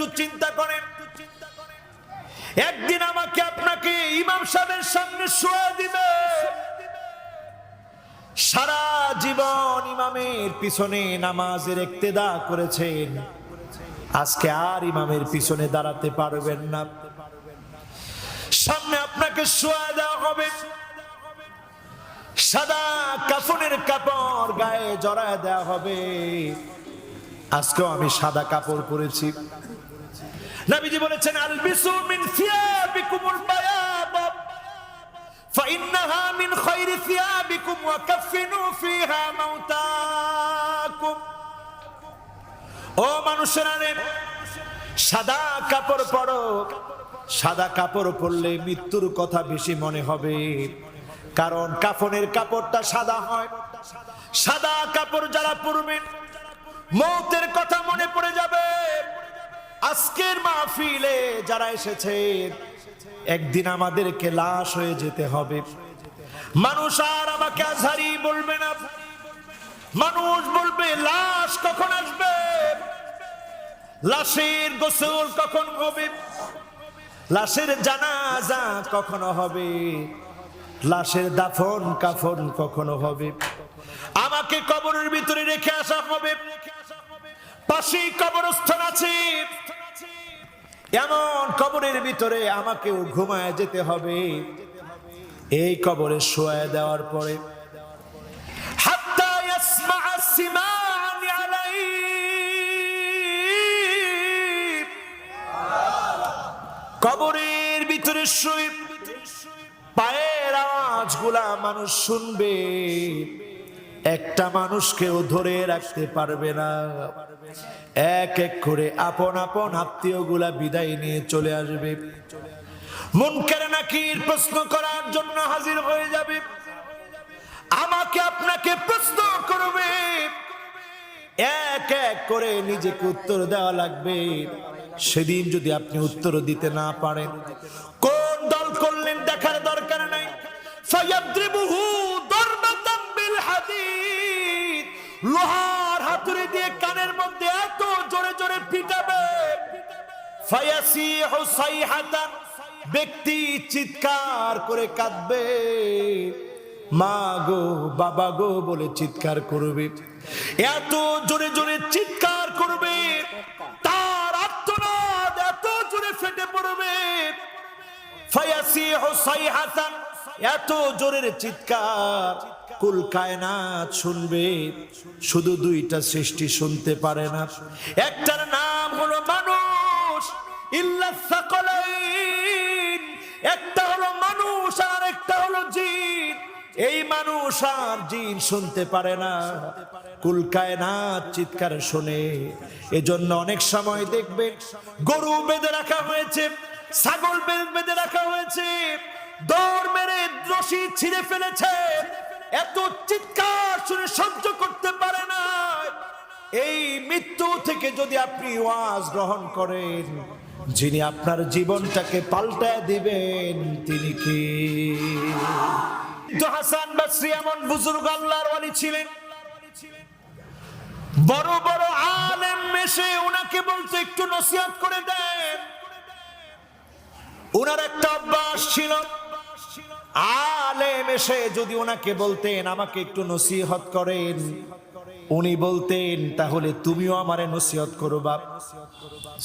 একটু চিন্তা করেন। একদিন আমাকে আপনাকে ইমাম সাহেবের সামনে শোয়া দিবে। সারা জীবন ইমামের পিছনে নামাজের একতেদা করেছেন। আজকে আর ইমামের পিছনে দাঁড়াতে পারবেন না। সামনে আপনাকে শোয়া দেওয়া হবে। সাদা কাফনের কাপড় গায়ে জড়ায় দেওয়া হবে। আজকেও আমি সাদা কাপড় পরেছি। নবীজি বলেছেন আলবিসু মিন থিয়াবিকুমুল বায়াদ فإنها من خير ثيابكم وكفنوا فيها موتاكم ও মানুষেরা রে সাদা কাপড় পরো সাদা কাপড় পরলে মৃত্যুর কথা বেশি মনে হবে কারণ কাফনের কাপড়টা সাদা হয় সাদা কাপড় যারা পরবেন মৌতের কথা মনে পড়ে যাবে আজকের মাহফিলে যারা এসেছে, একদিন আমাদেরকে লাশ হয়ে যেতে হবে। মানুষ আর আমাকে আজহারি বলবে না। মানুষ বলবে, লাশ কখন আসবে? লাশের গোসল কখন হবে? লাশের জানাজা কখনো হবে? লাশের দাফন কাফন কখনো হবে? আমাকে কবরের ভিতরে রেখে আসা হবে। পাশেই কবরস্থান আছে। এমন কবরের ভিতরে আমাকেও ঘুমায় যেতে হবে। এই কবরে শোয়া দেওয়ার পরে কবরের ভিতরে শুয়ে পায়ের আওয়াজগুলা মানুষ শুনবে। একটা মানুষকেও ধরে রাখতে পারবে না। এক এক করে আপন আপন আত্মীয়গুলা বিদায় নিয়ে চলে আসবে। মন কেন নাকির প্রশ্ন করার জন্য হাজির হয়ে যাবে। আমাকে আপনাকে প্রশ্ন করবে। এক এক করে নিজেকে উত্তর দেওয়া লাগবে। সেদিন যদি আপনি উত্তর দিতে না পারেন, কোন দল করলেন দেখার দরকার নাই। ফায়াদ্রিবুহু দরবাতাম হাদিদ। লোহার হাতুড়ি দিয়ে কানের মধ্যে এত জোরে জোরে পিটাবে। ব্যক্তি চিৎকার করে কাঁদবে। মা গো, বাবা গো বলে চিৎকার করবে। এত জোরে জোরে চিৎকার করবে, তার আত্মনাদ এত জোরে ফেটে পড়বে। এত জোরের চিৎকার কুল কায়নাত শুনবে, শুধু দুইটা সৃষ্টি শুনতে পারে না। একটার নাম হলো মানুষ একটা হলো মানুষ আর একটা হলো জিন। এই মানুষ আর জিন শুনতে পারে না। কুল কায়নাত চিৎকার শোনে, এজন্য অনেক সময় দেখবে, গরু বেঁধে রাখা হয়েছে, ছাগল বেঁধে রাখা হয়েছে, দৌড় মেরে রশি ছিঁড়ে ফেলেছে এত চিৎকার শুনে সহ্য করতে পারে না। এই মৃত্যু থেকে যদি আপনি ওয়াজ গ্রহণ করেন, যিনি আপনার জীবনটাকে পাল্টায় দিবেন, তিনি কি? তো হাসান বাসরি এমন বুজুর্গ আল্লাহর ওয়ালি ছিলেন। বড় বড় আলেম এসে ওনাকে বলতে একটু নসিহত করে দেন। ওনার একটা অভ্যাস ছিল আলেম এসে যদি ওনাকে বলতেন, আমাকে একটু নসিহত করেন। উনি বলতেন, তাহলে তুমিও আমারে নসিহত করো বাপ।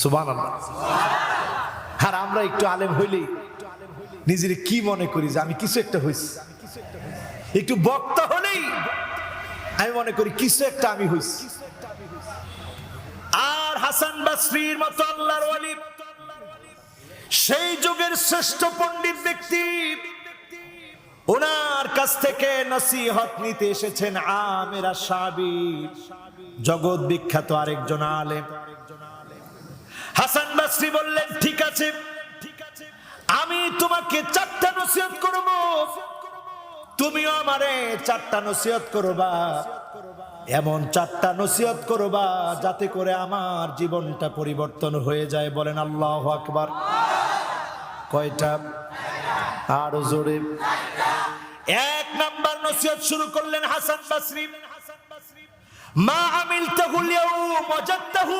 সুবান আর আমরা একটু আলেম হইলি নিজের কি মনে করি যে আমি কিছু একটা হইছি। একটু বক্তা হলেই আমি মনে করি কিছু একটা আমি হইছি। আর হাসান বাসরির মতো আল্লাহর ওয়ালি, সেই যুগের শ্রেষ্ঠ পণ্ডিত ব্যক্তি ওনার কাছ থেকে নসিহত নিতে এসেছেন আমেরা সাবি জগৎ বিখ্যাত আরেকজন আলেম। হাসান বাসরি বললেন, ঠিক আছে, আমি তোমাকে চারটা নসিহত করব। তুমিও আমারে চারটা নসিহত করবা। এমন চারটা নসিহত করবা যাতে করে আমার জীবনটা পরিবর্তন হয়ে যায়। বলেন, আল্লাহ আকবার। কয়টা? আরও জোরে। এক নাম্বার নসিহত শুরু করলেন হাসান বাসরি। মা ওয়াজাদতাহু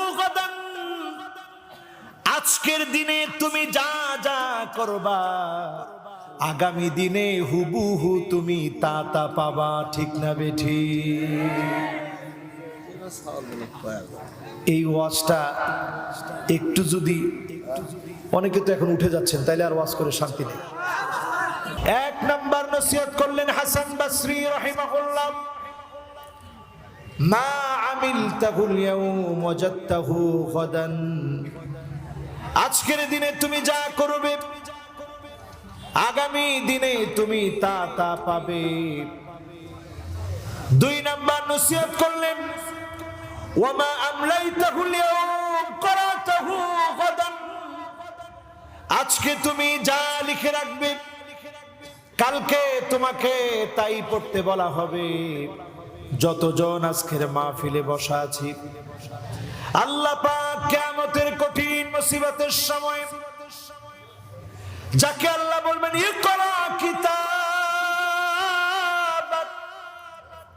আজকের দিনে তুমি যা যা করবা, আগামী দিনে হুবুহু তুমি তা তা পাবা, ঠিক না বেঠি? এই ওয়াজটা একটু যদি, অনেকে তো এখন উঠে যাচ্ছেন, তাইলে আর ওয়াজ করে শান্তি নেই। এক নম্বর নসিহত করলেন হাসান বাসরি রহিমাহুল্লাহ। মা আমিলতাহু আল-ইয়াওম ওয়াজাদতাহু গাদান। আজকের দিনে তুমি যা করবে, আগামী দিনে তুমি তা তা পাবে। দুই নাম্বার নসিহত করলেন, ওয়ামা আমলাইতাহু আল-ইয়াওম করাতাহু গাদান। আজকে তুমি যা লিখে রাখবে কালকে তোমাকে তাই পড়তে বলা হবে। যতজন আজকের মাহফিলে বসা আছি, আল্লাহ পাক কিয়ামতের কঠিন মুসিবতের সময়, যাকে আল্লাহ বলবেন, ইকরা কিতাবাক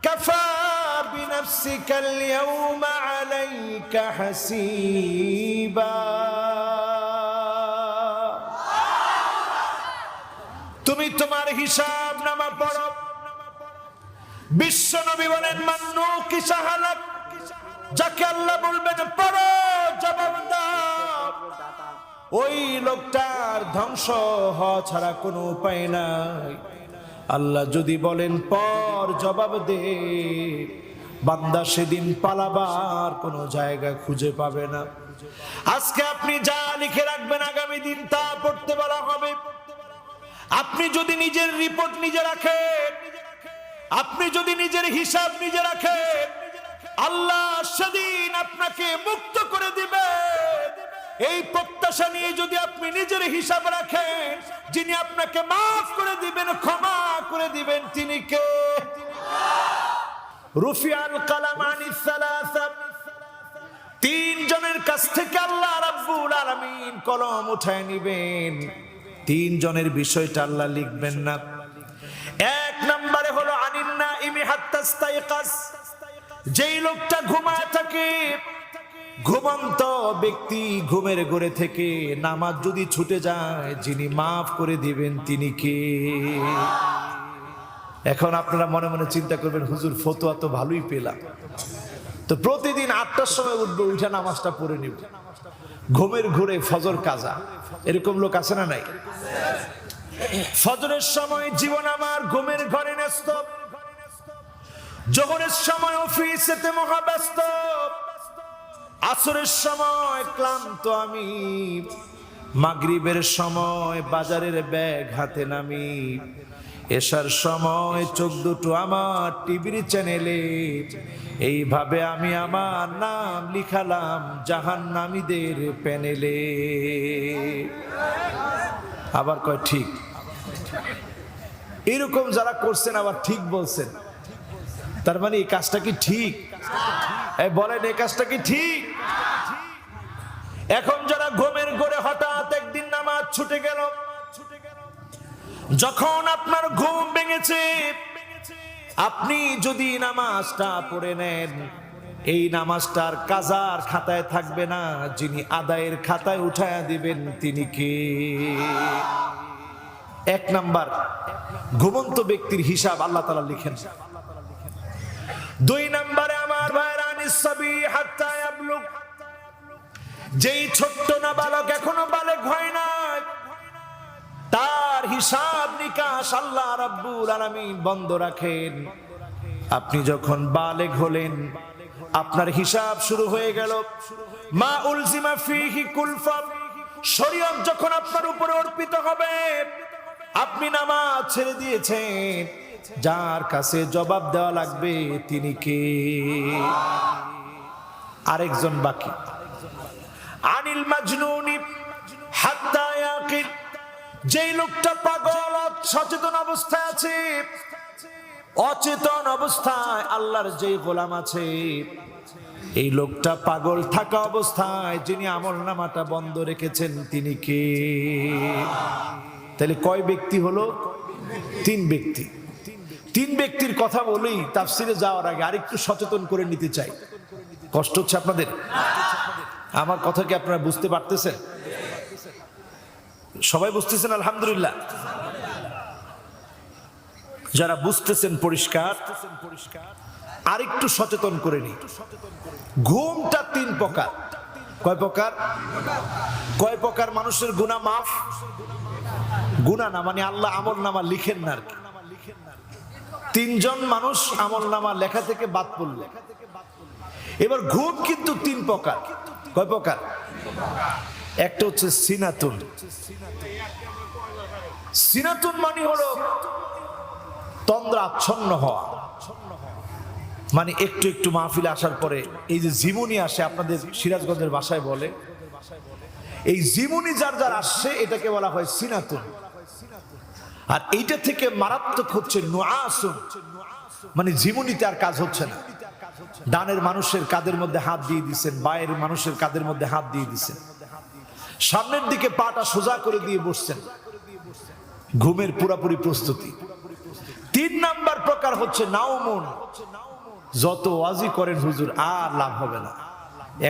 কাফা বিনফসিকা হাসিবা। তুমি তোমার হিসাব নামা পড়ো। বিশ্ব নবী বলেন, মান্নু কিসাহালাক যাকে আল্লাহ বলবেন, পড়ো, জবাব ওই লোকটার ধ্বংস হওয়া ছাড়া কোনো উপায় নাই। আল্লাহ যদি বলেন পর জবাব দে। বান্দা সেদিন পালাবার কোনো জায়গা খুঁজে পাবে না। আজকে আপনি যা লিখে রাখবেন, আগামী দিন তা পড়তে বলা হবে। আপনি যদি নিজের রিপোর্ট নিজে রাখেন, আপনি যদি নিজের হিসাব নিজে রাখেন, আল্লাহ সেদিন আপনাকে মুক্ত করে দিবে। এই প্রত্যাশা নিয়ে যদি আপনি নিজের হিসাব রাখেন, যিনি আপনাকে মাফ করে দিবেন, ক্ষমা করে দিবেন, তিনি কে? রুফিয়াল কালামানি সালাসা তিন জনের কাছ থেকে আল্লাহ রাব্বুল আলামিন কলম উঠায় নিবেন। তিন জনের বিষয়টা আল্লাহ লিখবেন না। এক নম্বরে হলো আনিন্না ইমি হাত্তাস্তাইকাস যেই লোকটা ঘুমায় থাকে, ঘুমন্ত ব্যক্তি ঘুমের ঘরে থেকে নামাজ যদি ছুটে যায়, যিনি মাফ করে দিবেন তিনি কে? এখন আপনারা মনে মনে চিন্তা করবেন, হুজুর, ফতোয়া তো ভালোই পেলাম। তো প্রতিদিন আটটার সময় উঠবো, উঠে নামাজটা পড়ে নিব। ঘুমের ঘুরে ফজর কাজা। এরকম লোক আছে না নাই? ফজরের সময় জীবন আমার ঘুমের ঘরে ন্যস্ত। জোহরের সময় অফিসেতে মহাব্যস্ত। আসরের সময় ক্লান্ত আমি। মাগরিবের সময় বাজারের ব্যাগ হাতে নামি। এসার সময় চোখ দুটো আমার টিভির চ্যানেলে। এইভাবে আমি আমার নাম লিখালাম জাহান নামীদের প্যানেলে। আবার কয়, ঠিক। এরকম যারা করছেন, আবার ঠিক বলছেন। তার মানে এই কাজটা কি ঠিক? বলেন, এই কাজটা কি ঠিক? এখন যারা ঘুমের ঘরে হঠাৎ একদিন নামাজ ছুটে গেল যখন আপনার ঘুম ভেঙেছে, আপনি যদি নামাজটা পড়ে নেন, এই নামাজটার কাজার খাতায় থাকবে না, যিনি আদায়ের খাতায় উঠায় দিবেন তিনি কে? এক নাম্বার, ঘুমন্ত ব্যক্তির হিসাব আল্লাহ তালা লিখেন। দুই নম্বরে আমার ভাইরা নিঃসবি হাত্তা ইয়াবলুগ যেই ছোট্ট না বালক এখনও বালক হয় না তার হিসাব নিকাশ আল্লাহ রাব্বুল আলামিন বন্ধ রাখেন। আপনি যখন বালেগ হলেন, আপনার হিসাব শুরু হয়ে গেল। মা উলজিমা ফিহি কুলফা শরীয়ত যখন আপনার উপরে অর্পিত হবে, আপনি নামাজ ছেড়ে দিয়েছেন। যার কাছে জবাব দেওয়া লাগবে তিনি কে? আরেকজন বাকি। আনিল মাজনুনি যেই লোকটা পাগল সচেতন অবস্থায় আছে। অচেতন অবস্থায় আল্লাহর যে গোলাম আছে। এই লোকটা পাগল থাকা অবস্থায় যিনি আমল নামাটা বন্ধ রেখেছেন, তিনি কে? তাহলে কয় ব্যক্তি হলো? তিন ব্যক্তি। তিন ব্যক্তির কথা বলেই তাফসিরে যাওয়ার আগে আরেকটু সচেতন করে নিতে চাই। কষ্ট হচ্ছে আপনাদের? আমার কথা কি আপনারা বুঝতে পারতেছেন? সবাই বুঝতেছেন? আলহামদুলিল্লাহ। যারা বুঝতেছেন পরিষ্কার আর একটু সচেতন করে নি ঘুমটা তিন প্রকার। কয় প্রকার? কয় প্রকার মানুষের গুণা মাফ? গুণা না মানে আল্লাহ আমল নামা লিখেন না আর তিনজন মানুষ আমল নামা লেখা থেকে বাদ পড়ল। এবার ঘুম কিন্তু তিন প্রকার। কয় প্রকার? একটা হচ্ছে সিনাতুন। সিনাতুন মানে হলো তন্দ্রা আচ্ছন্ন হওয়া। মানে একটু একটু মাহফিলে আসার পরে এই যে জিমুনি আসে, আপনাদের সিরাজগঞ্জের বাসায় বলে, এই জিমুনি যার যার আসছে, এটাকে বলা হয় সিনাতুন। আর এইটা থেকে মারাত্মক হচ্ছে নোয়াসুন মানে জীবনীতে আর কাজ হচ্ছে না। ডানের মানুষের কাদের মধ্যে হাত দিয়ে দিচ্ছেন বায়ের মানুষের কাদের মধ্যে হাত দিয়ে দিচ্ছেন সামনের দিকে পাটা সোজা করে দিয়ে বসছেন। ঘুমের পুরাপুরি প্রস্তুতি। তিন নাম্বার প্রকার হচ্ছে নাওমন যত ওয়াজি করেন হুজুর, আর লাভ হবে না।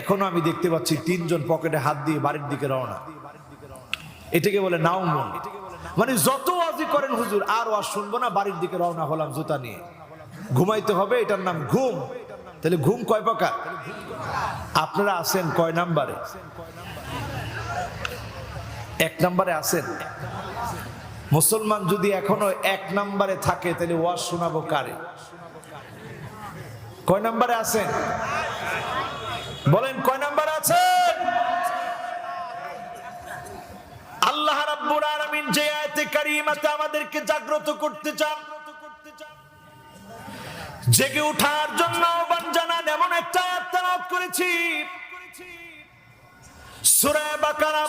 এখনও আমি দেখতে পাচ্ছি তিনজন পকেটে হাত দিয়ে বাড়ির দিকে রওনা। এটাকে বলে নাওমন মানে যত ওয়াজি করেন হুজুর, আর ওয়াজ শুনব না, বাড়ির দিকে রওনা হলাম জুতা নিয়ে। ঘুমাইতে হবে, এটার নাম ঘুম। তাহলে ঘুম কয় প্রকার? আপনারা আছেন কয় নাম্বারে? এক নাম্বারে আছেন। মুসলমান যদি এখনও এক নাম্বারে থাকে, তাহলে ওয়াজ শোনাবো কারে? কয় নাম্বারে আছেন? বলেন, কয় নাম্বারে আছেন? আল্লাহ রাব্বুল আলামিন যে আয়াতে কারিমাতে আমাদেরকে জাগ্রত করতে চান, জেগে ওঠার জন্য আহ্বান জানান, এমন একটা আয়াত তেলাওয়াত করেছি। সূরা বাকারা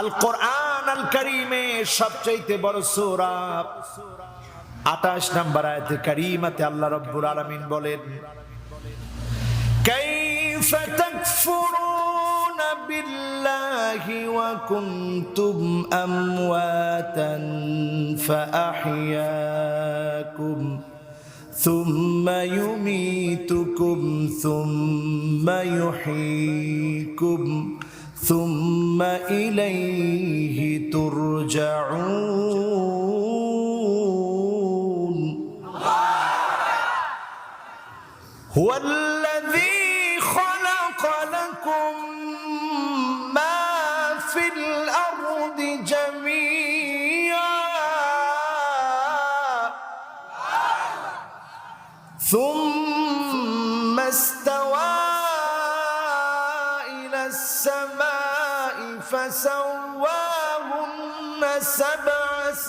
আল কোরআন আল কারীমে সবচেয়ে বড় সূরা 28 নম্বর আয়াতে কারিমাতে আল্লাহ রাব্বুল আলামিন বলেন كيف تكفرون بالله وكنتم امواتا فاحياكم ثم يميتكم ثم يحييكم ثم إليه ترجعون. هو الذي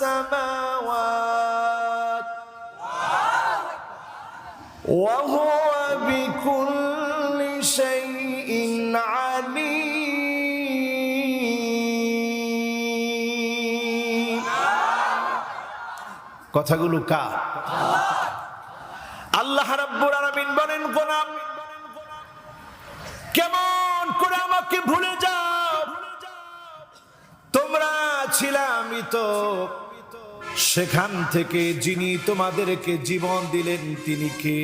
سبع سماوات وهو بكل شيء عليم কথাগুলো কা আল্লাহ রাব্বুল আলামিন বলেন গোলাম কেমন করে আমাকে ভুলে যাও তোমরা ছিলামই তো সেখান থেকে যিনি তোমাদেরকে জীবন দিলেন, তিনি কে?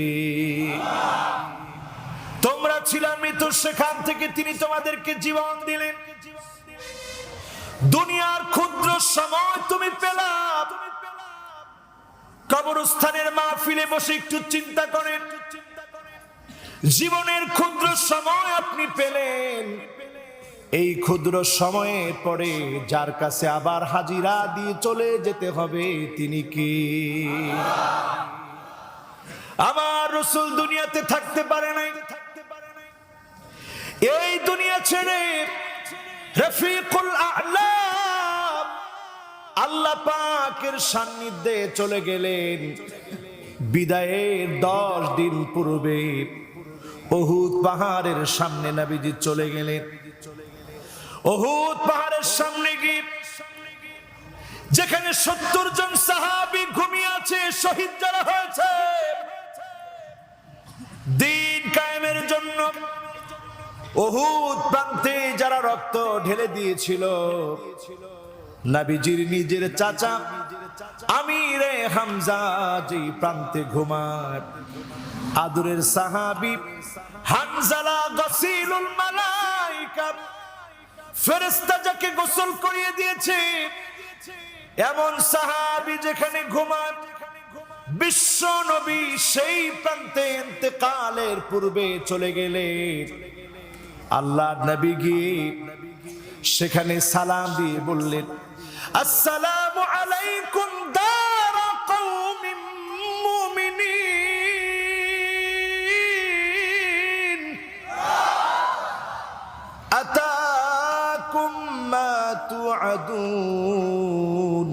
তোমরা ছিলাম মৃত সেখান থেকে তিনি তোমাদেরকে জীবন দিলেন। দুনিয়ার ক্ষুদ্র সময় তুমি পেলাম কবরস্থানের মাহফিলে বসে একটু চিন্তা করেন। জীবনের ক্ষুদ্র সময় আপনি পেলেন। এই ক্ষুদ্র সময়ের পরে যার কাছে আবার হাজিরা দিয়ে চলে যেতে হবে, তিনি কি? আমার রসুল দুনিয়াতে থাকতে পারে নাই। এই দুনিয়া ছেড়ে রফিকুল আ'লাম আল্লাহ পাকের সান্নিধ্যে চলে গেলেন। বিদায়ের দশ দিন পূর্বে বহুত পাহাড়ের সামনে নাবিজি চলে গেলেন। অহুদ পাহাড়ের সামনে গিয়ে যেখানে সত্তর জন সাহাবি ঘুমিয়ে আছে, শহীদ যারা হয়েছে, দিন কায়েমের জন্য অহুদ প্রান্তে যারা রক্ত ঢেলে দিয়েছিল, নাবিজির নিজের চাচা আমিরে হামজা যেই প্রান্তে ঘুমায়, আদুরের সাহাবি হানজালা গসিলুল মালাইকা ফেরেস্তা যাকে গোসল করিয়ে দিয়েছে, এমন সাহাবি যেখানে ঘুমান, বিশ্ব নবী সেই প্রান্তে ইন্তেকালের পূর্বে চলে গেলে আল্লাহ নবী গিয়ে সেখানে সালাম দিয়ে বললেন, আসসালামু আলাইকুম দারা توعدون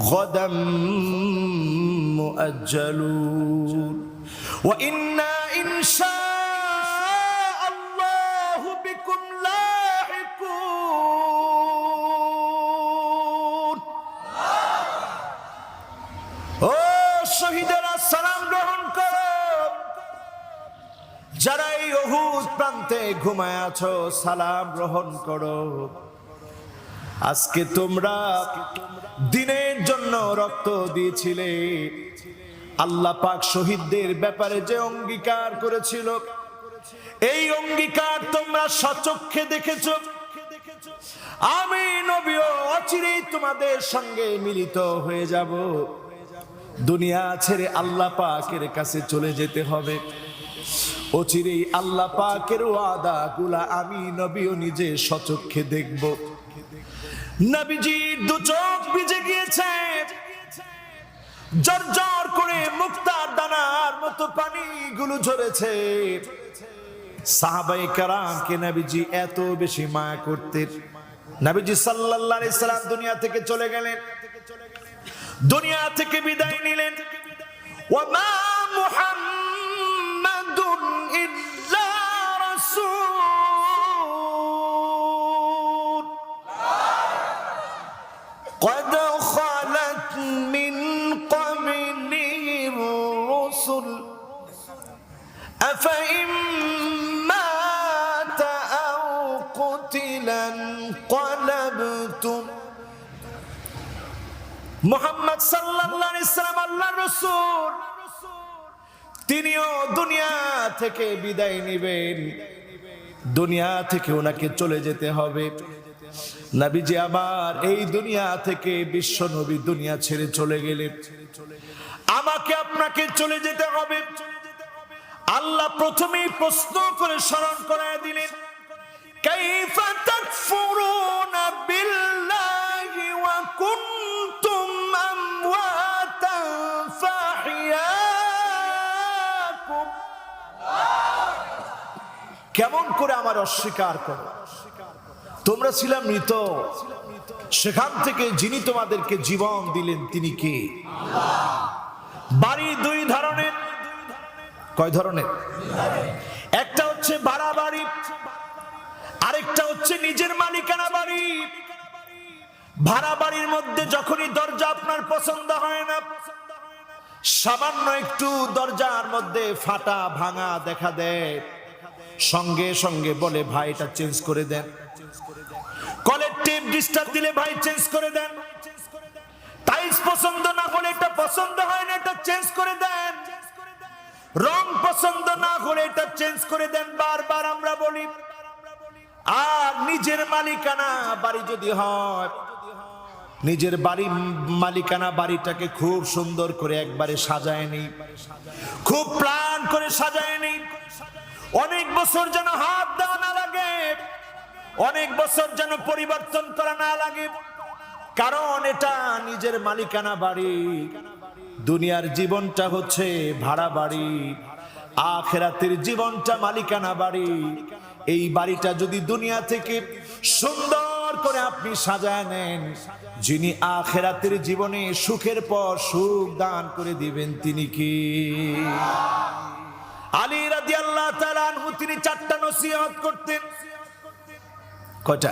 غدا مؤجلون وإنا إن شاء الله بكم لاحقون ও শহীদেরা সালাম গ্রহণ করো যারা এই অহুদ প্রান্তে ঘুমায় আছো সালাম গ্রহণ করো আজকে তোমরা দিনের জন্য রক্ত দিয়েছিলে। আল্লাহ পাক শহীদদের ব্যাপারে যে অঙ্গীকার করেছিল, এই অঙ্গীকার তোমরা সচক্ষে দেখেছ। আমি নবীও অচিরেই তোমাদের সঙ্গে মিলিত হয়ে যাব। দুনিয়া ছেড়ে আল্লাহ পাকের কাছে চলে যেতে হবে। অচিরেই আল্লাহ পাকের ওয়াদা গুলা আমি নবীও নিজে সচক্ষে দেখব। নবীজির দু চোখ ভিজে গিয়েছে। জর্জর করে মুক্তার দানার মতো পানিগুলো ঝরেছে। সাহাবাই কারামকে নবীজি এত বেশি মায়া করতেন নবীজি সাল্লাল্লাহু আলাইহি সাল্লাম দুনিয়া থেকে চলে গেলেন। দুনিয়া থেকে বিদায় নিলেন। ওয়ামা মুহাম্মাদুন قد خلت من قبله الرسل أفإن مات أو قتل انقلبتم মোহাম্মদ সাল্লাল্লাহু আলাইহি সাল্লাম আল্লাহর রাসূল তিনিও দুনিয়া থেকে বিদায় নেবেন দুনিয়া থেকে ওনাকে চলে যেতে হবে নাবিজি, আমার এই দুনিয়া থেকে বিশ্ব নবী দুনিয়া ছেড়ে চলে গেলে আমাকে আপনাকে চলে যেতে হবে। আল্লাহ প্রথমেই প্রশ্ন করে স্মরণ করায় দিলেন কেমন করে আমার অস্বীকার করো। তোমরা ছিলাম মৃত। সেখান থেকে যিনি তোমাদেরকে জীবন দিলেন, তিনি কে? বাড়ি দুই ধরনের। কয় ধরনের? একটা হচ্ছে ভাড়া বাড়ি, আরেকটা হচ্ছে নিজের মালিকানা বাড়ি। ভাড়া বাড়ির মধ্যে যখনই দরজা আপনার পছন্দ হয় না, সামান্য একটু দরজার মধ্যে ফাটা ভাঙা দেখা দেয়। সঙ্গে সঙ্গে বলে, ভাই, এটা চেঞ্জ করে দেন। কলের টেপ ডিস্টার্ব দিলে, ভাই, চেঞ্জ করে দেন। টাইলস পছন্দ না হলে এটা পছন্দ হয় না, এটা চেঞ্জ করে দেন। রং পছন্দ না হলে এটা চেঞ্জ করে দেন। বারবার আমরা বলি, আর নিজের মালিকানা বাড়ি যদি হয়, নিজের বাড়ি, মালিকানা বাড়িটাকে খুব সুন্দর করে একবারে সাজায় নেই, খুব প্ল্যান করে সাজায় নেই। অনেক বছর যেন হাত দেওয়া না লাগে। অনেক বছর যেন পরিবর্তন করা না লাগে। কারণ এটা নিজের মালিকানা বাড়ি। দুনিয়ার জীবনটা হচ্ছে ভাড়া বাড়ি। আখেরাতের জীবনটা মালিকানা বাড়ি। এই বাড়িটা যদি দুনিয়া থেকে সুন্দর করে আপনি সাজায় নেন, যিনি আখেরাতের জীবনে সুখের পর সুখ দান করে দিবেন, তিনি কি? আলী রাদি আল্লাহ তিনি চারটা নসিহত করতেন। কয়টা?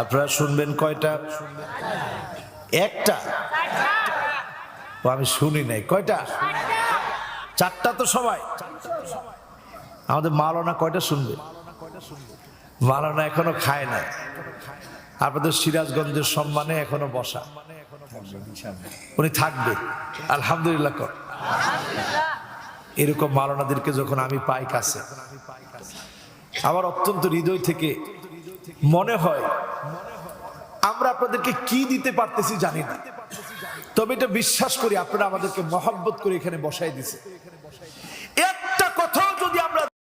আপনারা শুনবেন কয়টা? একটা? আমি শুনি নাই। কয়টা? চারটা তো সবাই। আমাদের মালনা কয়টা শুনবে? মালনা এখনও খায় না আপনাদের সিরাজগঞ্জের সম্মানে এখনও বসা। উনি থাকবে। আলহামদুলিল্লাহ কর। এরকম মালানাদেরকে যখন আমি পাই কাছে। আমার অত্যন্ত হৃদয় থেকে মনে হয়, আমরা আপনাদেরকে কি দিতে পারতেছি জানি না। তবে এটা বিশ্বাস করি, আপনারা আমাদেরকে মহাব্বত করে এখানে বসাই দিছে।